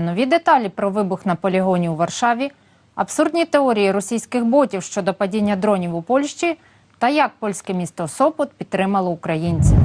Нові деталі про вибух на полігоні у Варшаві, абсурдні теорії російських ботів щодо падіння дронів у Польщі та як польське місто Сопот підтримало українців.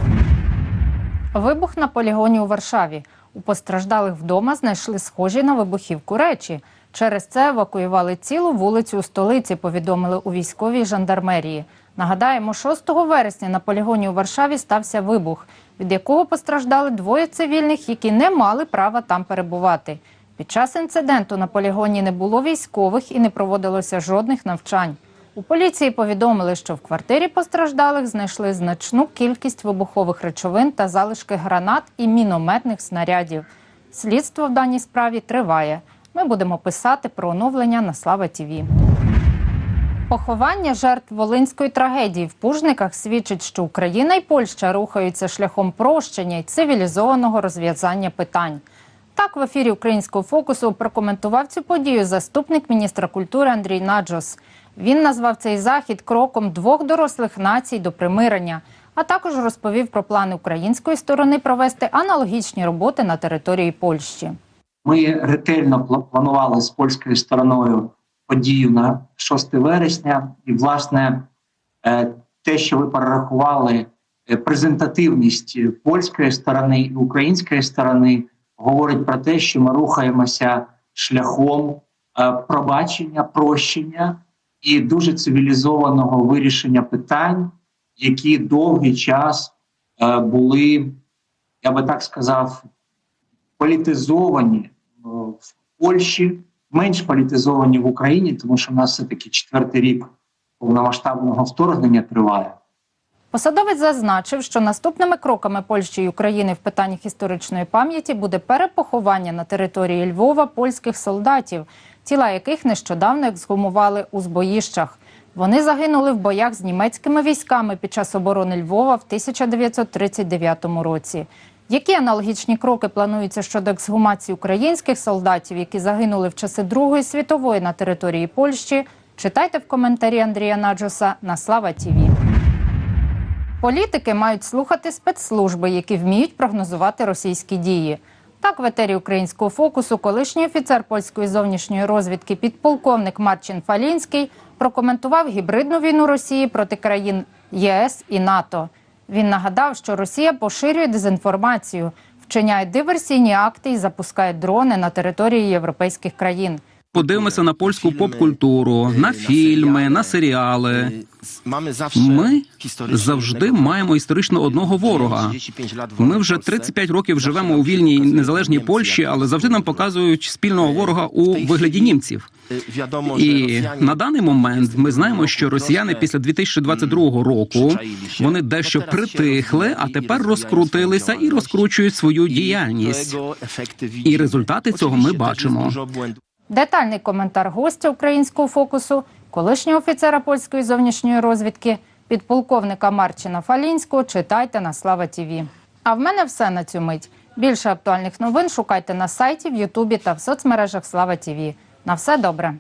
Вибух на полігоні у Варшаві. У постраждалих вдома знайшли схожі на вибухівку речі. Через це евакуювали цілу вулицю у столиці, повідомили у військовій жандармерії. Нагадаємо, 6 вересня на полігоні у Варшаві стався вибух, від якого постраждали двоє цивільних, які не мали права там перебувати. Під час інциденту на полігоні не було військових і не проводилося жодних навчань. У поліції повідомили, що в квартирі постраждалих знайшли значну кількість вибухових речовин та залишки гранат і мінометних снарядів. Слідство в даній справі триває. Ми будемо писати про оновлення на Слава ТІВІ. Поховання жертв волинської трагедії в Пужниках свідчить, що Україна і Польща рухаються шляхом прощення і цивілізованого розв'язання питань. Так, в ефірі українського фокусу прокоментував цю подію заступник міністра культури Андрій Наджос. Він назвав цей захід кроком двох дорослих націй до примирення, а також розповів про плани української сторони провести аналогічні роботи на території Польщі. Ми ретельно планували з польською стороною подію на 6 вересня, і власне е, те, що ви перерахували, е, презентативність польської сторони і української сторони, говорить про те, що ми рухаємося шляхом е, пробачення, прощення і дуже цивілізованого вирішення питань, які довгий час були, я би так сказав, політизовані в Польщі, менш політизовані в Україні, тому що в нас все таки четвертий рік повномасштабного вторгнення триває. Посадовець зазначив, що наступними кроками Польщі і України в питаннях історичної пам'яті буде перепоховання на території Львова польських солдатів, тіла яких нещодавно ексгумували у збоїщах. Вони загинули в боях з німецькими військами під час оборони Львова в 1939 році. Які аналогічні кроки плануються щодо ексгумації українських солдатів, які загинули в часи Другої світової на території Польщі? Читайте в коментарі Андрія Наджоса на Слава Тіві. Політики мають слухати спецслужби, які вміють прогнозувати російські дії. Так, в етері українського фокусу колишній офіцер польської зовнішньої розвідки, підполковник Марчин Фалінський, прокоментував гібридну війну Росії проти країн ЄС і НАТО. Він нагадав, що Росія поширює дезінформацію, вчиняє диверсійні акти і запускає дрони на території європейських країн. Подивимося на польську поп-культуру, на фільми, на серіали. Ми завжди маємо історично одного ворога. Ми вже 35 років живемо у вільній незалежній Польщі, але завжди нам показують спільного ворога у вигляді німців. І на даний момент ми знаємо, що росіяни після 2022 року вони дещо притихли, а тепер розкрутилися і розкручують свою діяльність. І результати цього ми бачимо. Детальний коментар гостя українського фокусу, колишнього офіцера польської зовнішньої розвідки, підполковника Марчина Фалінського читайте на Слава Тіві. А в мене все на цю мить. Більше актуальних новин шукайте на сайті, в Ютубі та в соцмережах Слава Тіві. На все добре.